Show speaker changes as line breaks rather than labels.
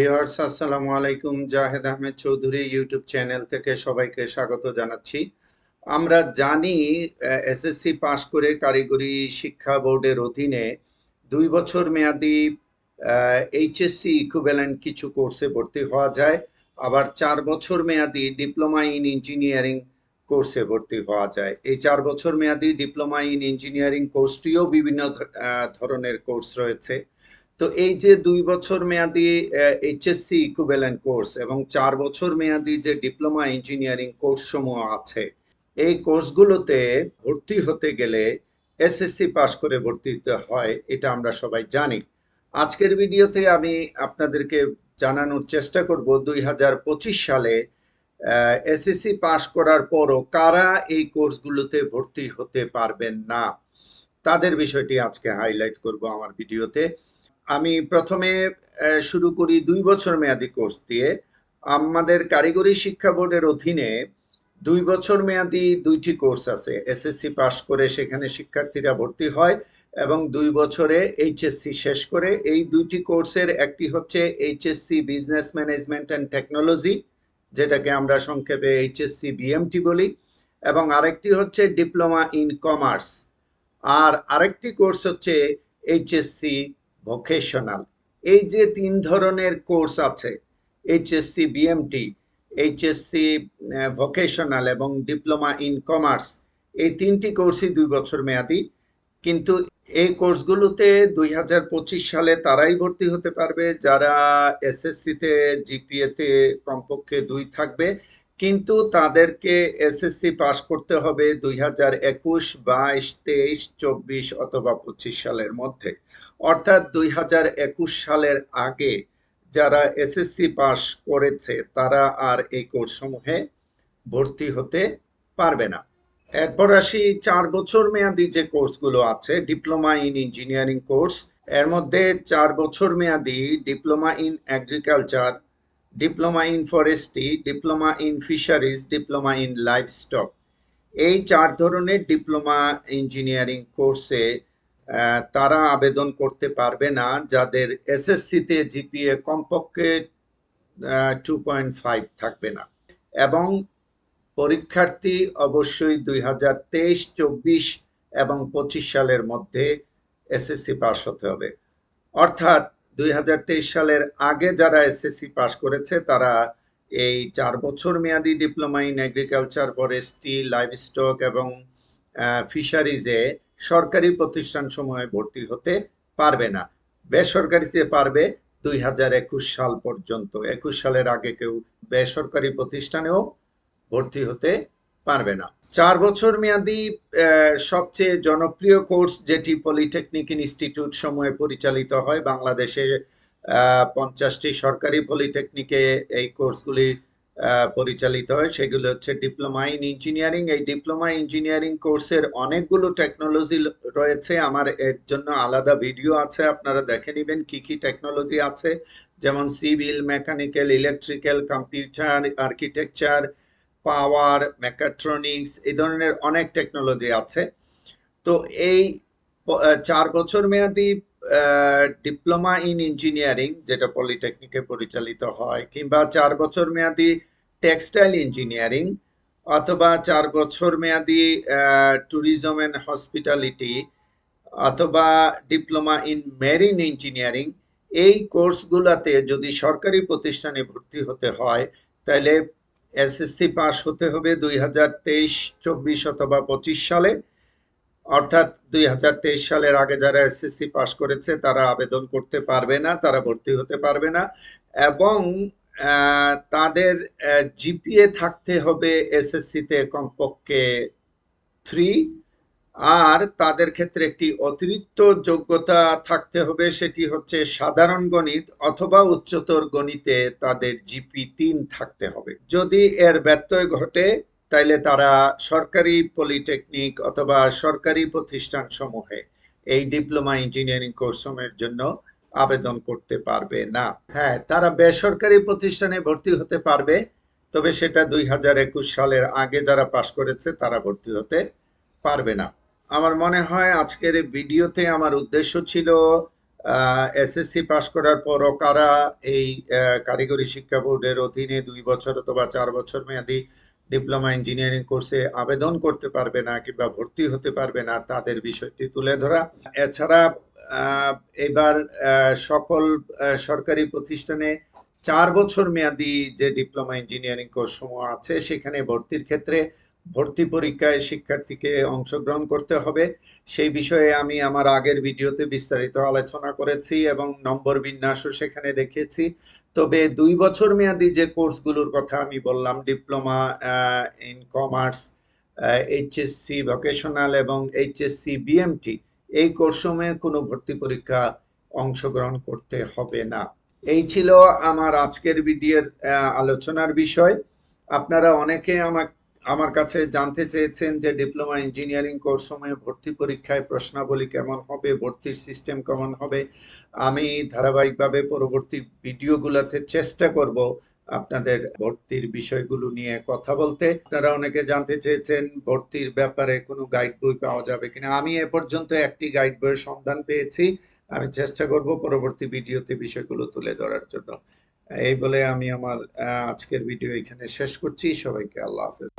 Viewers, আসসালামু আলাইকুম। Zahed Ahmed Chowdhury YouTube channel থেকে সবাইকে স্বাগত জানাচ্ছি। আমরা জানি এসএসসি পাশ করে কারিগরি শিক্ষা বোর্ডের অধীনে দুই বছর মেয়াদি এইচএসসি ইকুইভ্যালেন্ট কিছু কোর্সে ভর্তি হওয়া যায়। আবার চার বছর মেয়াদি ডিপ্লোমা ইন ইঞ্জিনিয়ারিং কোর্সে ভর্তি হওয়া যায়। এই চার বছর মেয়াদি ডিপ্লোমা ইন ইঞ্জিনিয়ারিং কোর্সটিও বিভিন্ন ধরনের কোর্স রয়েছে। তো এই যে দুই বছর মেয়াদি এইচএসসি ইকুইভ্যালেন্ট কোর্স এবং চার বছর মেয়াদি যে ডিপ্লোমা ইঞ্জিনিয়ারিং কোর্স সমূহ আছে, এই কোর্সগুলোতে ভর্তি হতে গেলে এসএসসি পাশ করে ভর্তি হতে হয়, এটা আমরা সবাই জানি। আজকের ভিডিওতে আমি আপনাদেরকে জানানোর চেষ্টা করব দুই হাজার পঁচিশ সালে এসএসসি পাশ করার পরও কারা এই কোর্সগুলোতে ভর্তি হতে পারবেন না, তাদের বিষয়টি আজকে হাইলাইট করব আমার ভিডিওতে। আমি প্রথমে শুরু করি দুই বছর মেয়াদি কোর্স দিয়ে। আমাদের কারিগরি শিক্ষা বোর্ডের অধীনে দুই বছর মেয়াদি দুইটি কোর্স আছে। এসএসসি পাশ করে সেখানে শিক্ষার্থীরা ভর্তি হয় এবং দুই বছরে এইচএসসি শেষ করে। এই দুইটি কোর্সের একটি হচ্ছে HSC business management and technology, যেটাকে আমরা সংক্ষেপে এইচএসসি বিএমটি বলি, এবং আরেকটি হচ্ছে ডিপ্লোমা ইন কমার্স। আর আরেকটি কোর্স হচ্ছে এইচএসসি ভোকেশনাল এই যে তিন ধরনের কোর্স আছে এইচএসসি বিএমটি এইচএসসি ভোকেশনাল এবং ডিপ্লোমা ইন কমার্স এই তিনটি কোর্সই দুই বছর মেয়াদি। কিন্তু এই কোর্সগুলোতে দুই হাজার পঁচিশ সালে তারাই ভর্তি হতে পারবে, যারা এসএসসিতে জিপিএতে কমপক্ষে দুই থাকবে। কিন্তু তাদেরকে এসএসসি পাস করতে হবে দুই হাজার একুশ, বাইশ, তেইশ, চব্বিশ অথবা পঁচিশ সালের মধ্যে। অর্থাৎ দুই হাজার একুশ সালের আগে যারা এসএসসি পাস করেছে, তারা আর এই কোর্সসমূহে ভর্তি হতে পারবে না। এরপর আসি চার বছর মেয়াদি যে কোর্সগুলো আছে, ডিপ্লোমা ইন ইঞ্জিনিয়ারিং কোর্স। এর মধ্যে চার বছর মেয়াদি diploma in agriculture diploma in forestry diploma in fisheries diploma in livestock এই চার ধরনের ডিপ্লোমা ইঞ্জিনিয়ারিং কোর্সে তারা আবেদন করতে পারবে না, যাদের এসএসসিতে জিপিএ কমপক্ষে টু পয়েন্ট ফাইভ থাকবে না। এবং পরীক্ষার্থী অবশ্যই দুই হাজার তেইশ, চব্বিশ এবং পঁচিশ সালের মধ্যে এসএসসি পাস হতে হবে। অর্থাৎ দুই হাজার তেইশ সালের আগে যারা এসএসসি পাশ করেছে, তারা এই চার বছর মেয়াদি diploma in agriculture forestry livestock এবং ফিশারিজে সরকারি প্রতিষ্ঠান সমূহে ভর্তি হতে পারবে না। বেসরকারিতে পারবে দুই হাজার একুশ সাল পর্যন্ত। একুশ সালের আগে কেউ বেসরকারি প্রতিষ্ঠানেও ভর্তি হতে পারবে না। চার বছর মেয়াদি সবচেয়ে জনপ্রিয় কোর্স যেটি পলিটেকনিক ইনস্টিটিউট সময়ে পরিচালিত হয় বাংলাদেশে পঞ্চাশটি সরকারি পলিটেকনিকে এই কোর্সগুলি পরিচালিত হয়। সেগুলো হচ্ছে ডিপ্লোমা ইন ইঞ্জিনিয়ারিং। এই ডিপ্লোমা ইঞ্জিনিয়ারিং কোর্সের অনেকগুলো টেকনোলজি রয়েছে। আমার এর জন্য আলাদা ভিডিও আছে, আপনারা দেখে নেবেন কি কি টেকনোলজি আছে। যেমন civil, mechanical, electrical, computer, architecture power, mechatronics, এই ধরনের অনেক টেকনোলজি আছে। তো এই চার বছর মেয়াদি ডিপ্লোমা ইন ইঞ্জিনিয়ারিং যেটা পলিটেকনিকে পরিচালিত হয়, কিংবা চার বছর মেয়াদি টেক্সটাইল ইঞ্জিনিয়ারিং অথবা চার বছর মেয়াদি ট্যুরিজম অ্যান্ড হসপিটালিটি অথবা ডিপ্লোমা ইন মেরিন ইঞ্জিনিয়ারিং এই কোর্সগুলোতে যদি সরকারি প্রতিষ্ঠানে ভর্তি হতে হয় তাহলে এসএসসি পাস হতে হবে দুই হাজার তেইশ, চব্বিশ অথবা পঁচিশ সালে। অর্থাৎ দুই হাজার তেইশ সালের আগে যারা এসএসসি পাস করেছে, তারা আবেদন করতে পারবে না, তারা ভর্তি হতে পারবে না। এবং তাদের জিপিএ থাকতে হবে এসএসসিতে কমপক্ষে থ্রি আর তাদের ক্ষেত্রে একটি অতিরিক্ত যোগ্যতা থাকতে হবে, সেটি হচ্ছে সাধারণ গণিত অথবা উচ্চতর গণিতে তাদের জিপি তিন থাকতে হবে। যদি এর ব্যত্যয় ঘটে, তাইলে তারা সরকারি পলিটেকনিক অথবা সরকারি প্রতিষ্ঠান সমূহে এই ডিপ্লোমা ইঞ্জিনিয়ারিং কোর্সের জন্য আবেদন করতে পারবে না। হ্যাঁ তারা বেসরকারি প্রতিষ্ঠানে ভর্তি হতে পারবে, তবে সেটা দুই হাজার একুশ সালের আগে যারা পাশ করেছে, তারা ভর্তি হতে পারবে না। আমার মনে হয় আজকের ভিডিওতে আমার উদ্দেশ্য ছিল এসএসসি পাশ করার পরও কারা এই কারিগরি শিক্ষা বোর্ডের অধীনে দুই বছর অথবা চার বছর মেয়াদি ডিপ্লোমা ইঞ্জিনিয়ারিং কোর্সে আবেদন করতে পারবে না কিংবা ভর্তি হতে পারবে না, তাদের বিষয়টি তুলে ধরা। এছাড়া এবার সকল সরকারি প্রতিষ্ঠানে চার বছর মেয়াদী যে ডিপ্লোমা ইঞ্জিনিয়ারিং কোর্স সমূহ আছে, সেখানে ভর্তির ক্ষেত্রে ভর্তি পরীক্ষায় শিক্ষার্থীকে অংশগ্রহণ করতে হবে। সেই বিষয়ে আমি আমার আগের ভিডিওতে বিস্তারিত আলোচনা করেছি এবং নম্বর বিন্যাসও সেখানে দেখিয়েছি। তবে দুই বছর মেয়াদী যে কোর্সগুলোর কথা আমি বললাম, diploma in commerce HSC vocational এবং এইচএসসি বিএমটি এই কোর্সমে কোনো ভর্তি পরীক্ষা অংশগ্রহণ করতে হবে না। এই ছিল আমার আজকের ভিডিওর আলোচনার বিষয়। আপনারা অনেকে আমার আমার কাছে জানতে চেয়েছেন যে ডিপ্লোমা ইঞ্জিনিয়ারিং কোর্স সময়ে ভর্তি পরীক্ষায় প্রশ্নাবলী কেমন হবে, ভর্তির সিস্টেম কেমন হবে, আমি ধারাবাহিকভাবে পরবর্তী ভিডিওগুলোতে চেষ্টা করব আপনাদের ভর্তির বিষয়গুলো নিয়ে কথা বলতে। আপনারা অনেকে জানতে চেয়েছেন ভর্তির ব্যাপারে কোনো গাইড বই পাওয়া যাবে কিনা। আমি এ পর্যন্ত একটি গাইড বইয়ের সন্ধান পেয়েছি। আমি চেষ্টা করব পরবর্তী ভিডিওতে বিষয়গুলো তুলে ধরার জন্য। এই বলে আমি আমার আজকের ভিডিও এখানে শেষ করছি। সবাইকে আল্লাহ হাফেজ।